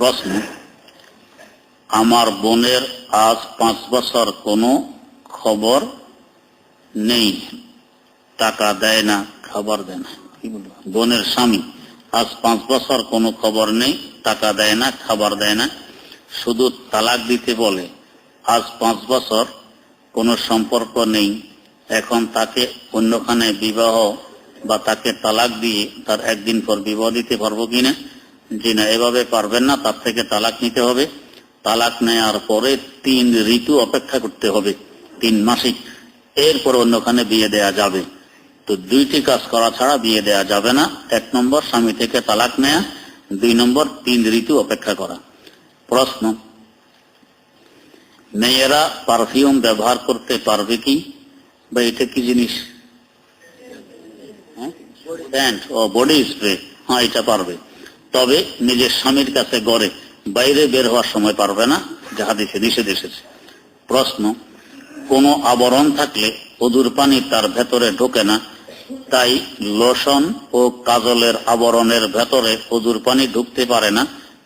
প্রশ্ন, আমার বোনের আজ পাঁচ বছর কোনো খবর নেই, টাকা দেয় না, খাবার দেয় না। বোনের স্বামী আজ পাঁচ বছর কোনো খবর নেই, টাকা দেয় না, খাবার দেয় না। শুধু তালাক দিতে বলে, আজ পাঁচ বছর কোনো সম্পর্ক নেই। এখন তাকে অন্যখানে বিবাহ বা তাকে তালাক দিয়ে তার একদিন পর বিবাহ দিতে পারব কিনা? জি না, এভাবে পারবেন না, তার থেকে তালাক নিতে হবে। তালাক নেওয়ার পরে তিন ঋতু অপেক্ষা করতে হবে, তিন মাসিক। এরপর অন্যখানে বিয়ে দেয়া যাবে। তো দুইটি কাজ করা ছাড়া বিয়ে দেয়া যাবে না। এক নম্বর, স্বামী থেকে তালাক নেয়া। দুই নম্বর, তিন ঋতু অপেক্ষা করা। প্রশ্ন, মেয়েরা পারফিউম ব্যবহার করতে পারবে কি? বা এটা কি জিনিস? প্যান্ট ও বডি স্প্রে। হ্যাঁ এটা পারবে। তবে নিজের স্বামীর কাছে গড়ে বাইরে বের হওয়ার সময় পারবে না যাহা দেশে নিষেধ এসেছে। প্রশ্ন, কোনো আবরণ থাকলে অদূর পানি তার ভেতরে ঢোকে না, তাই লোশন ও কাজলের আবরণের ভেতরে অদূর পানি ঢুকতে পারে না,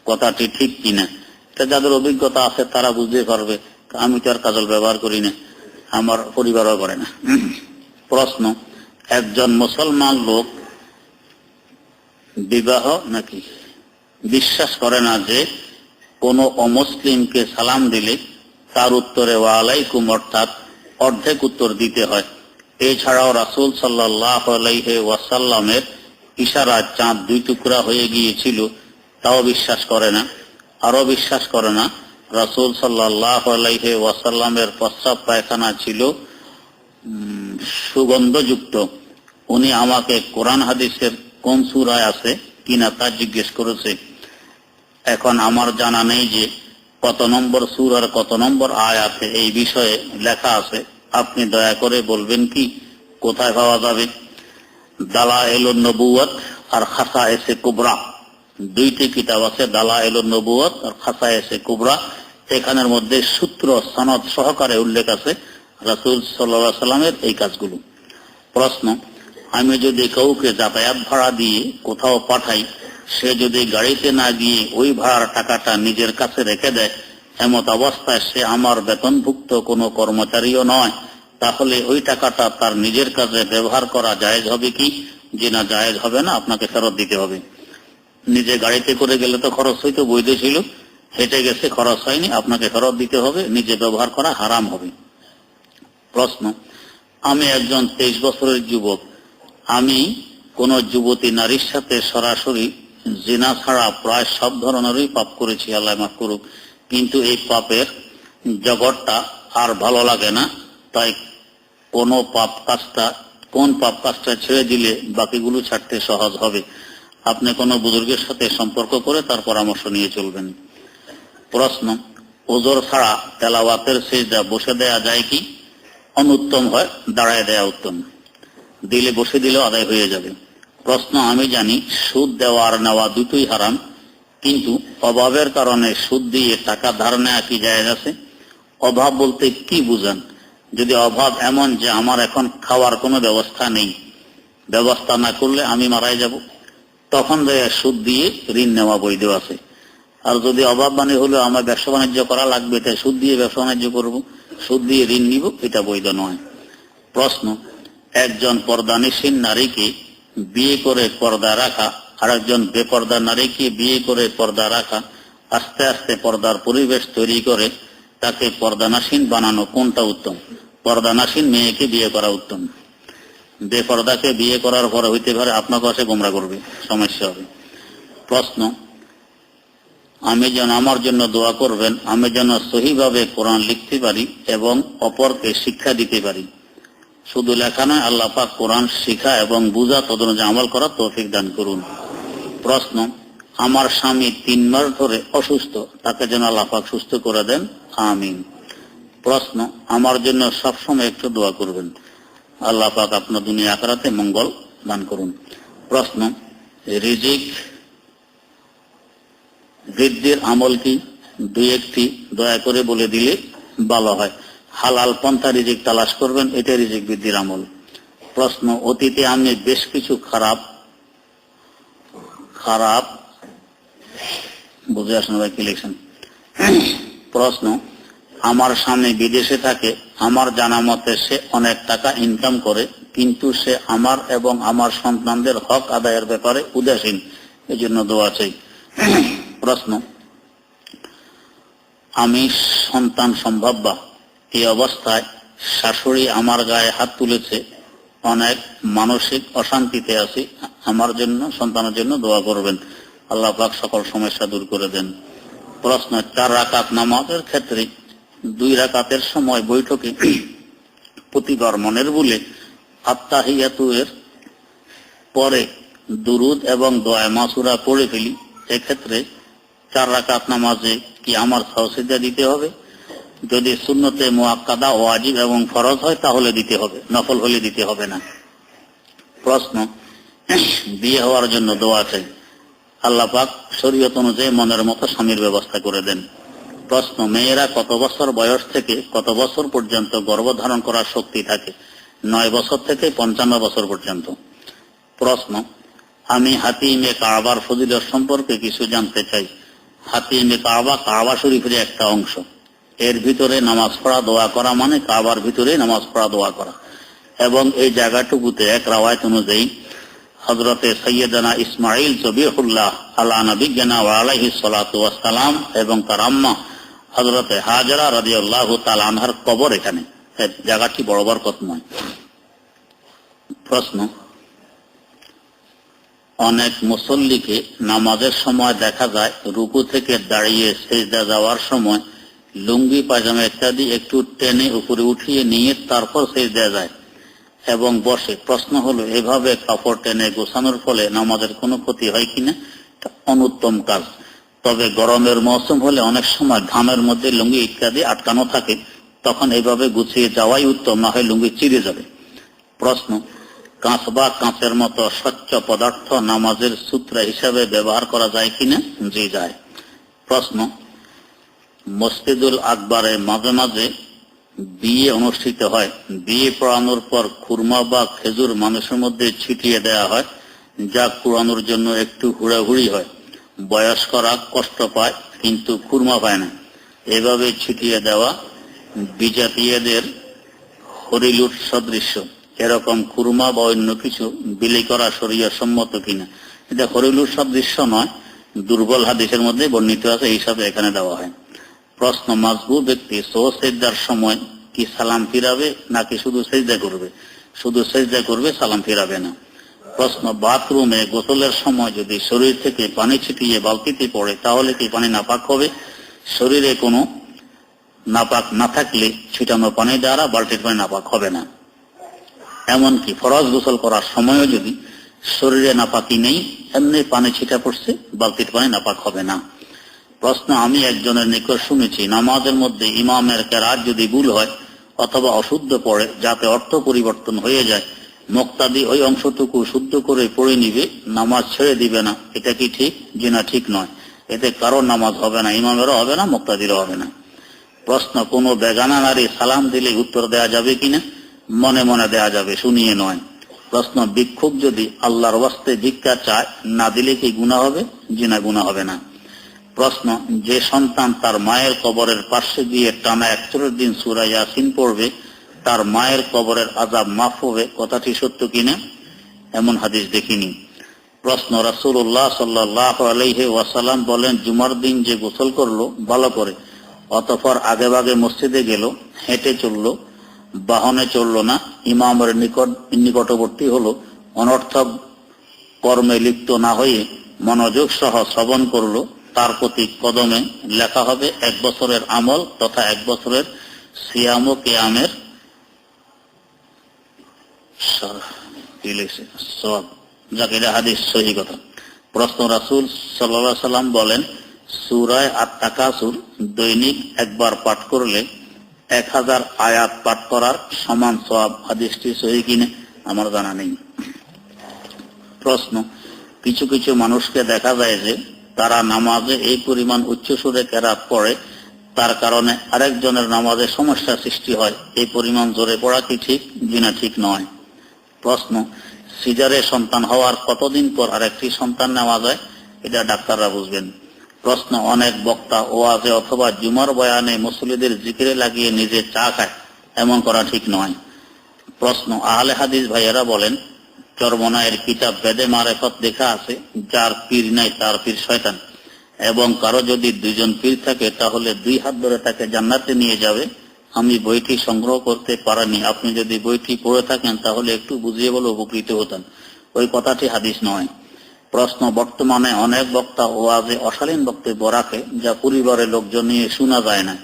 কথাটি ঠিক কিনা? এটা যাদের অভিজ্ঞতা আছে তারা বুঝতে পারবে, আমি তো আর কাজল ব্যবহার করি না, আমার পরিবারও করে না। প্রশ্ন, একজন মুসলমান লোক বিবাহ নাকি বিশ্বাস করে না যে কোন অমুসলিমকে সালাম দিলে তার উত্তরে ওয়ালাইকুম অর্থাৎ অর্ধেক উত্তর দিতে হয়। এছাড়াও রাসুল সাল্লাহ ওয়াসাল্লামের ইশারা চাঁদ দুই টুকরা হয়ে গিয়েছিল, তাও বিশ্বাস করে না। আরও বিশ্বাস করে না, রাসুল সাল্লাহ ওয়াসাল্লামের প্রস্রাব পায়খানা ছিল সুগন্ধযুক্ত। উনি আমাকে কোরআন হাদিসের কোন সুরায় আছে কিনা তা জিজ্ঞেস করেছে। এখন আমার জানা নেই যে কত নম্বর সুর আর কত নম্বর আয়াতে এই বিষয়ে লেখা আছে। আপনি দয়া করে বলবেন কি? কোথায় পাওয়া যাবে? দালা এলো নবুয়ত আর খাসা এসে কুবরা। দুইটি কিতাব আছে দালা এলো নবুয়ত আর খাসা এসে কুবরা। এখানের মধ্যে সূত্র, সনদ সহকারে উল্লেখ আছে রাসুল সাল্লাহ সাল্লামের এই কাজগুলো। প্রশ্ন, আমি যদি কাউকে যাতায়াত ভাড়া দিয়ে কোথাও পাঠাই সে যদি গাড়িতে না গিয়ে ওই ভাড়ার টাকাটা নিজের কাছে রেখে দেয়, এমত অবস্থায় সে আমার বেতনভুক্ত কোনো কর্মচারীও নয়। তাহলে ওই টাকাটা তার নিজের কাজে ব্যবহার করা জায়েজ হবে কি? যে না জায়েজ হবে না, আপনাকে ফেরত দিতে হবে। নিজে গাড়িতে করে গেলে তো খরচ হইতো, বৈধ ছিল। হেঁটে গেছে, খরচ হয়নি, আপনাকে ফেরত দিতে হবে, নিজে ব্যবহার করা হারাম হবে। প্রশ্ন, আমি একজন তেইশ বছরের যুবক। আমি কোন যুবতী নারীর সাথে সরাসরি জিনা ছাড়া প্রায় সব ধরনেরই পাপ করেছি, আল্লাহ মাফ করুক। কিন্তু এই পাপের জগৎটা আর ভালো লাগে না। তাই কোন পাপ কাজটা, কোন পাপ কাজটা ছেড়ে দিলে বাকিগুলো ছাড়তে সহজ হবে? আপনি কোনো বুজুর্গের সাথে সম্পর্ক করে তার পরামর্শ নিয়ে চলবেন। প্রশ্ন, ওজোর ছাড়া তেলাওয়াতের সেজদা বসে দেয়া যায় কি? অনুত্তম হয়, দাঁড়ায় দেয়া উত্তম। দিলে বসে দিলেও আদায় হয়ে যাবে। প্রশ্ন আমি জানি, সুদ দেওয়া আর নেওয়া দুটোই হারাম, কিন্তু অভাবের কারণে সুদ দিয়ে টাকা ধার নেওয়া কি জায়েজ আছে। অভাব বলতে কি বুঝান? যদি অভাব এমন যে আমার এখন খাওয়ার কোনো ব্যবস্থা নেই, ব্যবস্থা না করলে আমি মারাই যাব। তখন সুদ দিয়ে ঋণ নেওয়া বৈধ আছে। আর যদি অভাব মানে হলো, আমার ব্যবসা বাণিজ্য করা লাগবে, তাই সুদ দিয়ে ব্যবসা বাণিজ্য করব। সুদ দিয়ে ঋণ নিব, এটা বৈধ নয়। প্রশ্ন, একজন পর্দানিসীন নারীকে বিয়ে করে পর্দা রাখা আর একজন বেপর্দা নারীকে বিয়ে করে পর্দা রাখা, আস্তে আস্তে পর্দার পরিবেশ তৈরি করে তাকে পর্দানাসীন বানানো কোনটা উত্তম? পর্দানাসীন মেয়েকে বিয়ে করা উত্তম। বেপর্দাকে বিয়ে করার পর হইতে পারে আপনার কাছে গোমরা করবে, সমস্যা হবে। প্রশ্ন, আমি যেন আমার জন্য দোয়া করবেন, আমি যেন সহিভাবে কোরআন লিখতে পারি এবং অপরকে শিক্ষা দিতে পারি। শুধু লেখা নয়, আল্লাহ পাক কোরআন শিখা এবং বুঝা তদনুযায়ী আমল করার তৌফিক দান করুন। প্রশ্ন, আমার স্বামী তিন মাস ধরে অসুস্থ, তাকে যেন আল্লাহ পাক সুস্থ করে দেন, আমিন। প্রশ্ন, আমার জন্য সবসময় একটু দোয়া করবেন। আল্লাহ পাক আপনার দুনিয়া আখরাতে মঙ্গল দান করুন। প্রশ্ন, রিজিক বৃদ্ধির আমল কি? দুই একটি দয়া করে বলে দিলে ভালো হয়। হালাল পন্থা রিজিক তালাশ করবেন এটা রিজিক বৃদ্ধির আমল। প্রশ্ন, অতীতে আমি বেশ কিছু খারাপ খারাপ, বুঝে আসেন ভাই কি লিখছেন? প্রশ্ন, আমার স্বামী বিদেশে থাকে, আমার জানা মতে সে অনেক টাকা ইনকাম করে, কিন্তু সে আমার এবং আমার সন্তানদের হক আদায়ের ব্যাপারে উদাসীন। এই জন্য দোয়া চাই। প্রশ্ন, আমি সন্তান সম্ভাব্যা এই অবস্থায় শাশুড়ি আমার গায়ে হাত তুলেছে। অনেক মানসিক অশান্তিতে আছি। আমার জন্য, সন্তানের জন্য দোয়া করবেন। আল্লাহ পাক সকল সমস্যা দূর করে দেন। প্রশ্ন, চার রাকাত নামাজের ক্ষেত্রে দুই রাকাতের সময় বৈঠকে প্রতিবার মনের বলে আত্মাহিয়াতু এর পরে দুরুদ এবং দোয়া মাসুরা পড়ে ফেলি। এক্ষেত্রে চার রাকাত নামাজে কি আমার সহসিদ্ধা দিতে হবে? যদি শূন্যতে মোয়াক্কাদা ওয়াজিব এবং ফরজ হয়, তাহলে দিতে হবে। নফল হলে দিতে হবে না। প্রশ্ন, বিয়ে হওয়ার জন্য দোয়া চাই আল্লাহ পাক শরীয়ত অনুযায়ী মনের মতো স্বামীর ব্যবস্থা করে দেন। প্রশ্ন, মেয়েরা কত বছর বয়স থেকে, কত বছর পর্যন্ত গর্ভধারণ করার শক্তি থাকে? নয় বছর থেকে পঞ্চান্ন বছর পর্যন্ত। প্রশ্ন, আমি হাতিমে কাবার ফজিলত সম্পর্কে কিছু জানতে চাই। হাতিমে কাবা কাবা শরীফের একটা অংশ। এর ভিতরে নামাজ পড়া, দোয়া করা মানে কাবার ভিতরে নামাজ পড়া, দোয়া করা। এবং এই জায়গাটুকুতে এক রাওয়ায়ত অনুযায়ী হজরতে সৈয়দানা ইসমাইল জবিহুল্লাহ আল্লাহ নবিজ্ঞানা আলাইহি সালাতু ওয়াসালাম এবং তার আম্মা হজরতে হাজরা রাদিয়াল্লাহু তাআলা আনহার কবর এখানে। জায়গাটি বড় বরকতময়। প্রশ্ন, অনেক মুসল্লিকে নামাজের সময় দেখা যায়, রুকু থেকে দাঁড়িয়ে সেজদা যাওয়ার সময় লুঙ্গি, পায়জামা ইত্যাদি একটু টেনে উপরে উঠিয়ে নিয়ে তারপর সেজদা যায় এবং বসে। প্রশ্ন হলো, এভাবে কাপড় টেনে গোছানোর ফলে নামাজের কোনো ক্ষতি হয় কিনা? অনুত্তম কাজ। তবে গরমের মৌসুম হলে অনেক সময় ঘামের মধ্যে লুঙ্গি ইত্যাদি আটকানো থাকে। তখন এইভাবে গুছিয়ে যাওয়াই উত্তম, না হয় লুঙ্গি চিরে যাবে। প্রশ্ন, কাঁচ বা কাঁচের মতো স্বচ্ছ পদার্থ নামাজের সূত্র হিসাবে ব্যবহার করা যায় কিনা? জি, যায়। প্রশ্ন মসজিদুল আকবরে মাঝে মাঝে বিয়ে অনুষ্ঠিত হয়। বিয়ে পড়ানোর পর খুরমা বা খেজুর মানুষের মধ্যে ছিটিয়ে দেওয়া হয়, যা কুড়ানোর জন্য একটু হুড়াহুড়ি হয়। বয়স্করা কষ্ট পায়, কিন্তু খুরমা পায় না। এভাবে ছিটিয়ে দেওয়া বিজাতীয়দের হরিলুট সদৃশ্য এরকম কুরমা বা অন্য কিছু বিলি করা শরীয় সম্মত কিনা, এটা হরিলুট সদৃশ্য নয়, দুর্বল হাদিসের মধ্যে বর্ণিত আছে, এই হিসাবে এখানে দেওয়া হয়। প্রশ্ন মাজবু ব্যক্তি সেজদার সময় কি সালাম ফিরাবে নাকি শুধু সেজদা করবে? শুধু সেজদা করবে, সালাম ফিরাবে না। প্রশ্ন, বাথরুমে গোসলের সময় যদি শরীর থেকে পানি ছিটিয়ে বালতিতে পড়ে, তাহলে কি পানি নাপাক হবে? শরীরে কোনো নাপাক না থাকলে ছিটানো পানি দ্বারা বালতির পানি নাপাক হবে না। এমনকি ফরজ গোসল করার সময়ও যদি শরীরে নাপাকি নেই, এমনি পানি ছিটা পড়ছে, বালতির পানি নাপাক হবে না। প্রশ্ন আমি একজনের নিকট শুনেছি, নামাজের মধ্যে ইমামের কেরাত যদি ভুল হয় অথবা অশুদ্ধ পড়ে, যাতে অর্থ পরিবর্তন হয়ে যায়, মোক্তাদি ওই অংশটুকু শুদ্ধ করে পড়ে নিবে, নামাজ ছেড়ে দিবে না। এটা কি ঠিক? যে না, ঠিক নয়। এতে কারোর নামাজ হবে না, ইমামেরও হবে না, মোক্তাদিরও হবে না। প্রশ্ন, কোনো বেগানা নারী সালাম দিলে উত্তর দেয়া যাবে কিনা মনে মনে দেয়া যাবে, শুনিয়ে নয়। প্রশ্ন বিক্ষোভ যদি আল্লাহর ওয়াস্তে ভিক্ষা চায়, না দিলে কি গুণা হবে? জিনা গুণা হবে না। প্রশ্ন, যে সন্তান তার মায়ের কবরের পাশে গিয়ে টানা একচল্লিশ দিন সুরা ইয়াসিন পড়বে, তার মায়ের কবরের আজাব মাফ হবে, কথাটি সত্য কিনা? এমন হাদিস দেখিনি। প্রশ্ন, রাসূলুল্লাহ সাল্লাহ আলাইহি ওয়াসাল্লাম বলেন, জুমার দিন যে গোসল করল, ভালো করে। অতঃপর আগে বাগে মসজিদে গেল, হেঁটে চলল, বাহনে চলল না, ইমামের নিকট, নিকটবর্তী হলো, অনর্থক কর্মে লিপ্ত না হয়ে মনোযোগ সহ শ্রবণ করল তার প্রতি কদমে লেখা হবে এক বছরের আমল তথা এক বছরের সিয়াম কেয়ামের সুরায় আত্মাকাসুর দৈনিক একবার পাঠ করলে এক হাজার আয়াত পাঠ করার সমান হাদিসটি আমার জানা নেই। প্রশ্ন, কিছু কিছু মানুষকে দেখা যায় যে তারা নামাজে এই পরিমাণ উচ্চ সুরে কেরাত পড়ে, তার কারণে আরেকজনের নামাজে সমস্যা সৃষ্টি হয়। এই পরিমাণ জোরে পড়া কি ঠিক? জিনা ঠিক নয়। প্রশ্ন, সিজারে সন্তান হওয়ার কতদিন পর আরেকটি সন্তান নেওয়া যায়? এটা ডাক্তাররা বুঝবেন। প্রশ্ন, অনেক বক্তা ওয়াজে অথবা জুমার বয়ানে মুসলিদের জিকিরে লাগিয়ে নিজে চা খায়, এমন করা ঠিক নয়। প্রশ্ন, আহলে হাদিস ভাইয়েরা বলেন চরমনায়ের কিতাব বেদে মারেফত লেখা আছে, যার পীর নাই তার পীর শয়তান। এবং কারও যদি দুইজন পীর থাকে, তাহলে দুই হাত ধরে তাকে জান্নাতে নিয়ে যাবে। আমি বইটি সংগ্রহ করতে পারিনি। আপনি যদি বইটি পড়ে থাকেন, তাহলে একটু বুঝিয়ে বলে উপকৃত হতেন। ওই কথাটি হাদিস নয়। প্রশ্ন, বর্তমানে অনেক বক্তা ও আজে অশালীন বক্তব্য রাখে, যা পরিবারের লোকজন নিয়ে শোনা যায় না।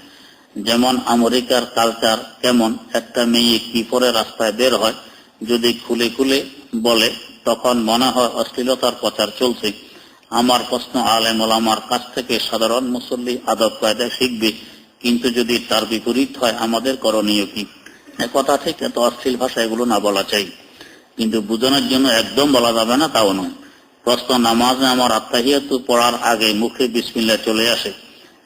যেমন, আমেরিকার কালচার কেমন? একটা মেয়ে কি পরে রাস্তায় বের হয়? যদি খুলে খুলে বলে, তখন মনে হয় অশ্লীলতার প্রচার চলছে। আমার প্রশ্ন আলেম ওলামার কাছ থেকে সাধারণ মুসল্লি আদব কায়দা শিখবে, কিন্তু যদি তার বিপরীত হয়, আমাদের করণীয় কি? কথা ঠিক, এত অশ্লীল ভাষা এগুলো না বলা চাই। কিন্তু বোঝানোর জন্য একদম বলা যাবে না, তাও নয়। প্রশ্ন, নামাজে আমার আত্মাহিয়াতু পড়ার আগে মুখে বিসমিল্লা চলে আসে,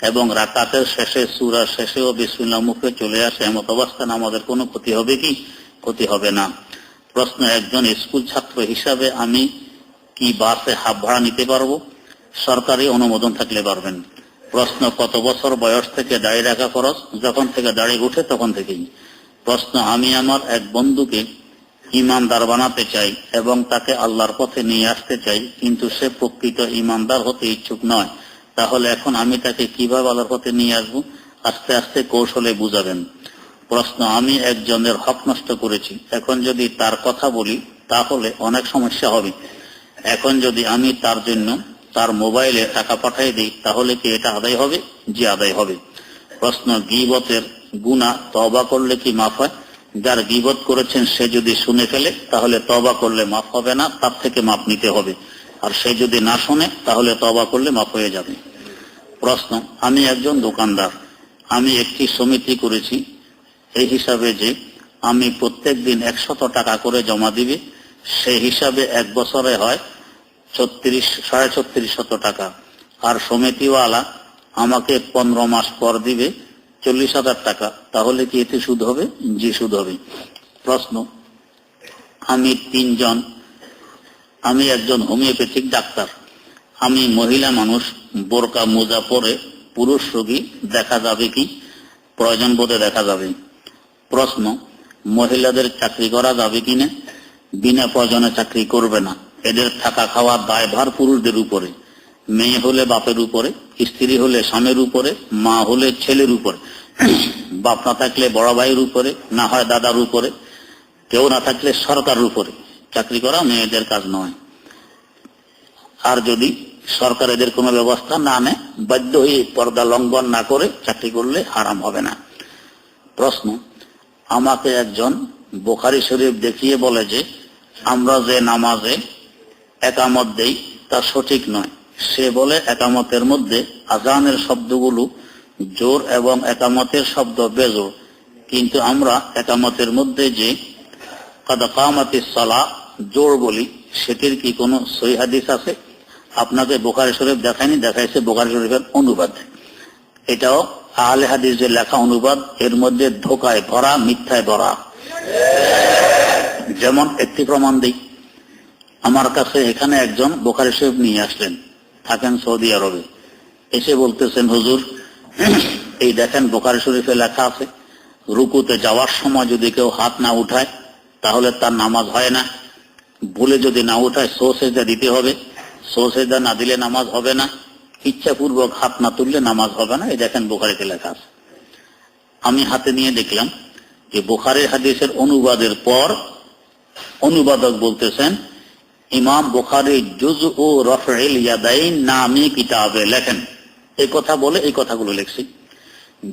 এবং রাকাতের শেষে, সুরার শেষেও বিসমিল্লা মুখে চলে আসে, এমত অবস্থান আমাদের কোনো ক্ষতি হবে কি? ক্ষতি হবে না। প্রশ্ন একজন স্কুল ছাত্র হিসাবে আমি কি বাসে হাফ ভাড়া নিতে পারব? সরকারি অনুমোদন থাকলে পারবেন। প্রশ্ন, কত বছর বয়স থেকে দাঁড়িয়ে রাখা খরচ? যখন থেকে দাঁড়িয়ে উঠে তখন থেকেই। প্রশ্ন, আমি আমার এক বন্ধুকে ইমানদার বানাতে চাই এবং তাকে আল্লাহর পথে নিয়ে আসতে চাই, কিন্তু সে প্রকৃত ইমানদার হতে ইচ্ছুক নয়। তাহলে এখন আমি তাকে কীভাবে আল্লাহর পথে নিয়ে আসব? আস্তে আস্তে কৌশলে বুঝাবেন। প্রশ্ন আমি একজনের হক নষ্ট করেছি। এখন যদি তার কথা বলি, তাহলে অনেক সমস্যা হবে। এখন যদি আমি তার জন্য তার মোবাইলে টাকা পাঠিয়ে দিই, তাহলে কি এটা আদায় হবে? জি, আদায় হবে। প্রশ্ন, গিবতের গুণা তবা করলে কি মাফ হয়? যার গিবত করেছেন, সে যদি শুনে ফেলে, তাহলে তবা করলে মাফ হবে না, তার থেকে মাপ নিতে হবে। আর সে যদি না শোনে, তাহলে তবা করলে মাফ হয়ে যাবে। প্রশ্ন, আমি একজন দোকানদার। আমি একটি সমিতি করেছি এই হিসাবে যে আমি প্রত্যেক দিন একশত টাকা করে জমা দিবে, সেই হিসাবে এক বছরে হয় ছত্রিশ, সাড়ে ছত্রিশ শত টাকা। আর সমিতিওয়ালা আমাকে পনেরো মাস পর দিবে চল্লিশ হাজার টাকা। তাহলে কি এতে সুদ হবে? জি, সুদ হবে। প্রশ্ন, আমি তিনজন, আমি একজন হোমিওপ্যাথিক ডাক্তার। আমি মহিলা মানুষ, বোরকা মোজা পরে পুরুষ রোগী, দেখা যাবে কি? প্রয়োজন বোধে দেখা যাবে। প্রশ্ন, মহিলাদের চাকরি করা যাবে কিনা? বিনা প্রয়োজনে চাকরি করবে না। এদের থাকা খাওয়ার দায়ভার পুরুষদের উপরে। মেয়ে হলে বাপের উপরে, স্ত্রী হলে স্বামীর উপরে, মা হলে ছেলের উপরে। বাপ না থাকলে বড় ভাইয়ের উপরে, না হয় দাদার উপরে, কেউ না থাকলে সরকারের উপরে। চাকরি করা মেয়েদের কাজ নয়। আর যদি সরকার এদের কোনো ব্যবস্থা না নেয়, বাধ্য হয়ে পর্দা লঙ্ঘন না করে চাকরি করলে হারাম হবে না। প্রশ্ন আমাকে একজন বোখারি শরীফ দেখিয়ে বলে যে, আমরা যে নামাজে একামত দেই, তা সঠিক নয়। সে বলে, একামতের মধ্যে আজানের শব্দগুলো জোর এবং একামতের শব্দ বেজোর। কিন্তু আমরা একামতের মধ্যে যে কাদাকামাতি সালা জোর বলি, সেটির কি কোনো সই হাদিস আছে? আপনাকে বোখারি শরীফ দেখায়নি, দেখাইছে বোখারি শরীফের অনুবাদ। এটাও আহলে হাদিসের লেখা অনুবাদ, এর মধ্যে ধোকায় ভরা, মিথ্যায় ভরা। যেমন একটি প্রমাণ দিই। আমার কাছে এখানে একজন বোখারি শরীফ নিয়ে আসলেন, থাকেন সৌদি আরবে। এসে বলতেছেন, হুজুর, এই দেখেন বোখারি শরীফে লেখা আছে, রুকুতে যাওয়ার সময় যদি কেউ হাত না উঠায়, তাহলে তার নামাজ হয় না। ভুলে যদি না উঠায় সোসেজা দিতে হবে। সোসেজা না দিলে নামাজ হবে না। ইচ্ছাপূর্বক হাত না তুললে নামাজ হবে না, এই দেখেন বোখারিতে লেখা আছে। আমি হাতে নিয়ে দেখলাম যে বোখারের হাদিসের অনুবাদের পর অনুবাদক বলতেছেন, ইমাম বুখারি জুজ ও রফেল ইয়াদাইন নামে কিতাবে লেখেন। এই কথা বলে এই কথাগুলো লিখছি।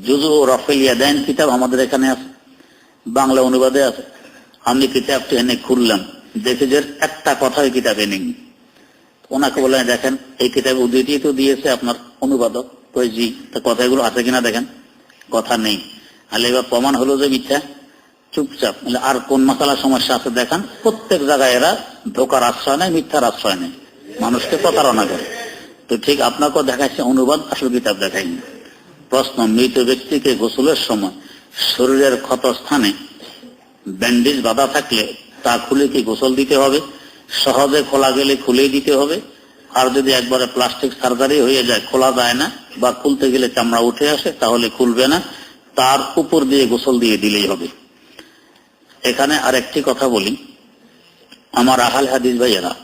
জুজ ও রফেল ইয়াদাইন কিতাব আমাদের এখানে আছে, বাংলা অনুবাদে আছে। আমি কিতাবটি এনে খুললাম, দেখে যে একটা কথা এই কিতাবে নেই। ওনাকে বলে দেখেন, এই কিতাবে উদ্ধৃতি তো দিয়েছে আপনার অনুবাদক কই জি, তা কথাগুলো আছে কিনা দেখেন? কথা নেই। তাহলে এবার প্রমাণ হলো যে মিথ্যা? চুপচাপ আর কোন মশালা সমস্যা আছে দেখান? প্রত্যেক জায়গায় এরা ধোকার আশ্রয় নেয়, মিথ্যার আশ্রয় নেয়। মানুষকে প্রতারণা করে। তো ঠিক আপনাকেও দেখাচ্ছে অনুবাদ, আসল কিতাব দেখায়নি প্রশ্ন, মৃত ব্যক্তিকে গোসলের সময় শরীরের ক্ষত স্থানে ব্যান্ডেজ বাঁধা থাকলে তা খুলে কি গোসল দিতে হবে? সহজে খোলা গেলে খুলেই দিতে হবে। আর যদি একবারে প্লাস্টিক সার্জারি হয়ে যায়, খোলা যায় না বা খুলতে গেলে চামড়া উঠে আসে, তাহলে খুলবে না। তার উপর দিয়ে গোসল দিয়ে দিলেই হবে। এখানে আর একটি কথা বলি। আমার আহাল হাদিস ভাইয়েরা,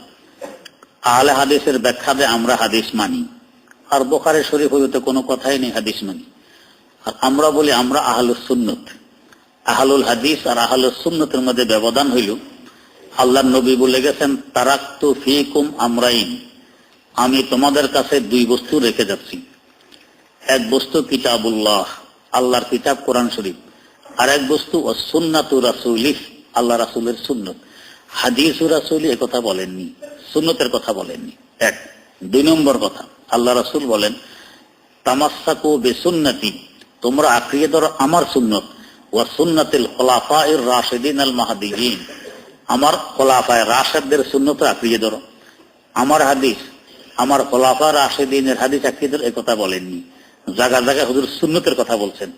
আহলে হাদিসের ব্যাখ্যাতে আমরা হাদিস মানি। আর বোখারে শরীফ হইতে কোনো কথাই নেই, হাদিস মানি। আর আমরা বলি, আমরা আহলুস সুন্নত। আহলুল হাদিস আর আহলুস সুন্নতের মধ্যে ব্যবধান হইল আল্লাহ নবী বলে গেছেন, তারাক্তু ফিকুম আমরাইন। আমি তোমাদের কাছে দুই বস্তু রেখে যাচ্ছি। এক বস্তু কিতাবুল্লাহ, আল্লাহর কিতাব কোরআন শরীফ। আর এক বস্তু সুন্নাতু রাসুলিহ আল্লাহ রাসুলের সুন্নত। হাদিস রাসুলি কথা বলেননি, সুন্নতের কথা বলেননি। এক, দুই নম্বর কথা আল্লাহ রাসুল বলেন, তামাসাকু বেসুন্নতি, তোমরা আঁকড়িয়ে ধরো আমার সুন্নত। ও সুন্নতিল খোলাফা এর রাশেদিন আল মাহাদিন আমার খোলাফায় রাশেদদের সুন্নত আঁকড়িয়ে ধরো। আমার হাদিস, আমার খোলাফা রাশেদিনের হাদিস আঁকড়িয়ে ধরো কথা বলেননি। জায়গা জায়গায় হুজুর সুন্নতের কথা বলছেন।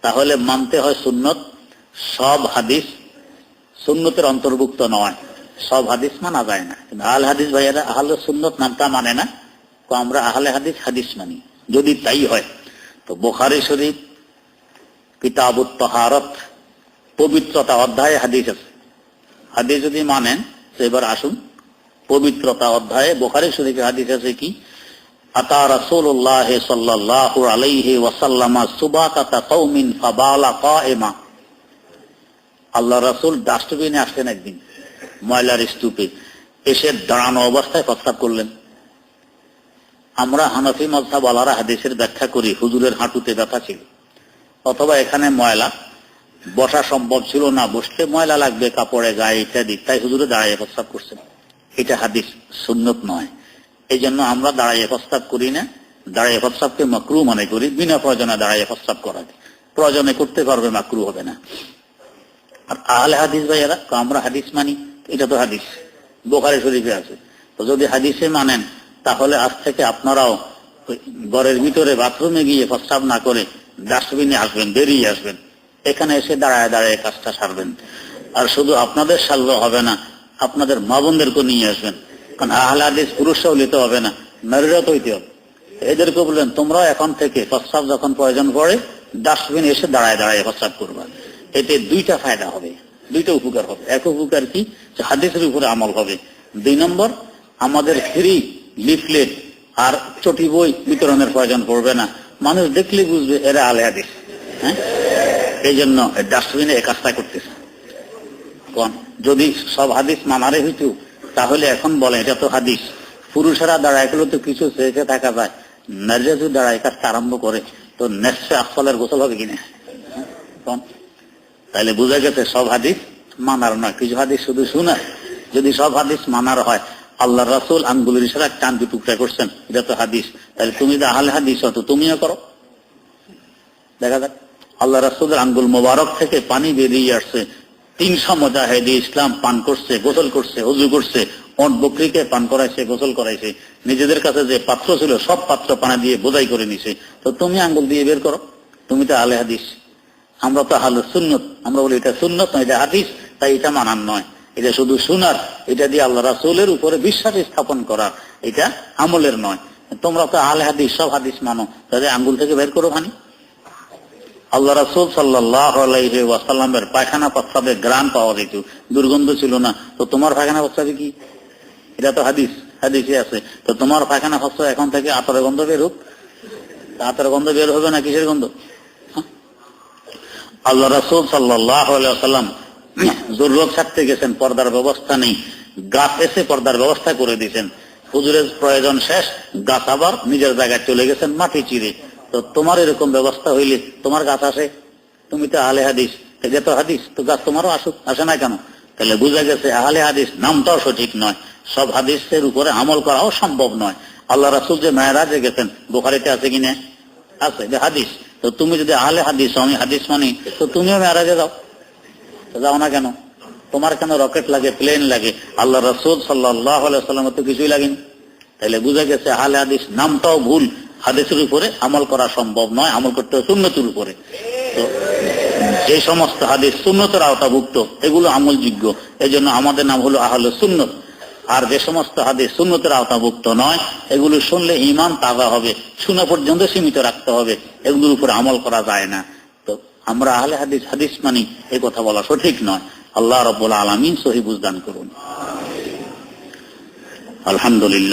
তাহলে মানতে হয় সুন্নত, সব হাদিস সুন্নতের অন্তর্ভুক্ত নয়। সব হাদিস মানা যায় না। কিন্তু আল হাদিস ভাইয়েরা, আহলে সুন্নত নামটা মানে না, তো আমরা আহলে হাদিস হাদিস মানি। যদি তাই হয়, তো বোখারি শরীফ কিতাবুত তহারত পবিত্রতা অধ্যায়ে হাদিস আছে। হাদিস যদি মানেন এবার আসুন। পবিত্রতা অধ্যায়ে বোখারি শরীফে হাদিস আছে কি? আতা রাসূলুল্লাহ সাল্লাল্লাহু আলাইহি সুবাকাতা ফাবালা আল্লাহ রাসূল ডাস্টবিনে আসলেন একদিন, ময়লার স্তূপে। এসে দাঁড়ানো অবস্থায় প্রস্তাব করলেন, আমরা হানফি মজহাব আলারা হাদিসের ব্যাখ্যা করি, হুজুরের হাঁটুতে ব্যথা ছিল। অথবা এখানে ময়লা বসা সম্ভব ছিল না। বসলে ময়লা লাগবে, কাপড়ে গায়ে ইত্যাদি। তাই হুজুরে দাঁড়াইয়ে প্রস্তাব করছেন। এটা হাদিস সুন্নত নয়। এই জন্য আমরা দাঁড়াইয়ে প্রস্তাব করি না। দাঁড়িয়ে প্রস্তাবকে মাকরু মনে করি। বিনা প্রয়োজনে দাঁড়াইয়ে প্রস্তাব করাকে প্রয়োজনে করতে পারবে, মাকরু হবে না। আর আহলে হাদিস ভাইয়ারা, তো আমরা হাদিস মানি, এটা তো হাদিস। বোখারে শরীফে আছে। তো যদি হাদিসে মানেন, তাহলে আজ থেকে আপনারাও ঘরের ভিতরে বাথরুমে গিয়ে প্রস্তাব না করে ডাস্টবিনে আসবেন, বেরিয়ে আসবেন। এখানে এসে দাঁড়ায় দাঁড়ায় কাজটা সারবেন। আর শুধু আপনাদের সারলে হবে না, আপনাদের মা বোনদেরকে নিয়ে আসবেন। কারণ আহলে হাদিস পুরুষরাও নিতে হবে না, নারীরাও তো হইতে হবে। এদেরকে বললেন তোমরাও এখন থেকে প্রস্তাব যখন প্রয়োজন পড়ে, ডাস্টবিন এসে দাঁড়ায় দাঁড়ায় প্রস্তাব করবা। এতে দুইটা ফায়দা হবে, দুইটা উপকার হবে। এক উপকার কি? হাদিসের উপরে আমল হবে। দুই নম্বর, আমাদের ফ্রি লিফলেট আর চটি বই বিতরণের প্রয়োজন পড়বে না। মানুষ দেখলে বুঝবে, এরা আলে হাদিস। হ্যাঁ? এই জন্য ডাস্টবিনে এই কাজটা করতেছে। কোন যদি সব হাদিস মানারে হইতো, তাহলে এখন বলে, এটা তো হাদিস। পুরুষেরা দাঁড়ায় গেলে তো কিছু চেয়েছে থাকা যায়। নারীরা যদি দাঁড়ায় কাজটা আরম্ভ করে। তো নেশে আসফলের গোসল হবে কিনা? তাহলে বোঝা গেছে সব হাদিস মানার নয়। কিছু হাদিস শুধু শোনা, যদি সব হাদিস মানার হয় আল্লাহ রাসুল আঙ্গুলের ইশারা চান দু টুকরা করছেন। এটা তো হাদিস। তাহলে তুমি তো আহলে হাদিস হতো তুমিও করো। দেখা যাক। আল্লাহ রাসুলের আঙ্গুল মোবারক থেকে পানি বেরিয়ে আসছে। তিনশো মজাহেদি ইসলাম পান করছে, গোসল করছে উজু করছে ওট বকরিকে পান করাইছে, গোসল করাইছে। নিজেদের কাছে যে পাত্র ছিল, সব পাত্র পানি দিয়ে বোঝাই করে নিছে। তো তুমি আঙ্গুল দিয়ে বের করো, তুমি তো আলে হাদিস। আমরা তো হাল সুন্নত, আমরা বলি এটা সুন্নত নয়, এটা হাদিস, তাই এটা মানার নয়। এটা শুধু শোনার এটা দিয়ে আল্লাহ রাসুলের উপরে বিশ্বাস স্থাপন করা, এটা আমলের নয়। তোমরা তো আলে হাদিস, সব হাদিস মানো তাদের আঙ্গুল থেকে বের করো ভানি আল্লাহ রাসুল সাল্লাহ ওয়াসাল্লামের পায়খানা প্রস্তাবে গ্রাম পাওয়া যেত। দুর্গন্ধ ছিল না। তো তোমার পায়খানা প্রস্তাবে কি? এটা তো হাদিস। হাদিসে আছে। তো তোমার পায়খানা প্রস্তাব এখন থেকে আতরের গন্ধ বের হোক। আতরের গন্ধ বের হবে না কিসের গন্ধ? হ্যাঁ? আল্লাহ রাসুল সাল্লাম জরুরত ছাড়তে গেছেন, পর্দার ব্যবস্থা নেই। গাছ এসে পর্দার ব্যবস্থা করে দিয়েছেন। হুজুরের প্রয়োজন শেষ। গাছ আবার নিজের জায়গায় চলে গেছেন মাটি চিরে। তো তোমার এরকম ব্যবস্থা হইলে তোমার গাছ আসে তুমি তো আহলে হাদিস। এটা তো হাদিস, তো গাছ তোমারও আসুক, আসে না কেন? তাহলে বোঝা গেছে আহলে হাদিস নামটাও সঠিক নয়। সব হাদিসের উপরে আমল করাও সম্ভব নয়। আল্লাহ রাসুল যে মেয়েরাজে গেছেন, বোখারিতে আছে কিনা আছে, যে হাদিস। তো তুমি যদি আহলে হাদিস আমি হাদিস মানি, তো তুমিও মেয়েরাজে যাও। যাও না কেন? তোমার কেন রকেট লাগে, প্লেন লাগে? আল্লাহ রসুল সাল্লাহ সাল্লাম তো কিছুই লাগেনি। তাহলে বুঝা গেছে আহলে হাদিস নামটাও ভুল। হাদিসের উপরে আমল করা সম্ভব নয়, আমল করতে হবে সুন্নতির উপরে। তো যে সমস্ত হাদিস সুন্নতের আওতাভুক্ত, এগুলো আমলযোগ্য। জন্য আমাদের নাম হলো আহলে সুন্নত। আর যে সমস্ত হাদিস সুন্নতের আওতাভুক্ত নয়, এগুলো শুনলে ইমান তাজা হবে, শোনা পর্যন্ত সীমিত রাখতে হবে, এগুলোর উপর আমল করা যায় না। তো আমরা আহলে হাদিস হাদিস মানি এই কথা বলা সঠিক নয়। আল্লাহ রব্বুল আলমিন সহি বুঝদান করুন। আলহামদুলিল্লাহ।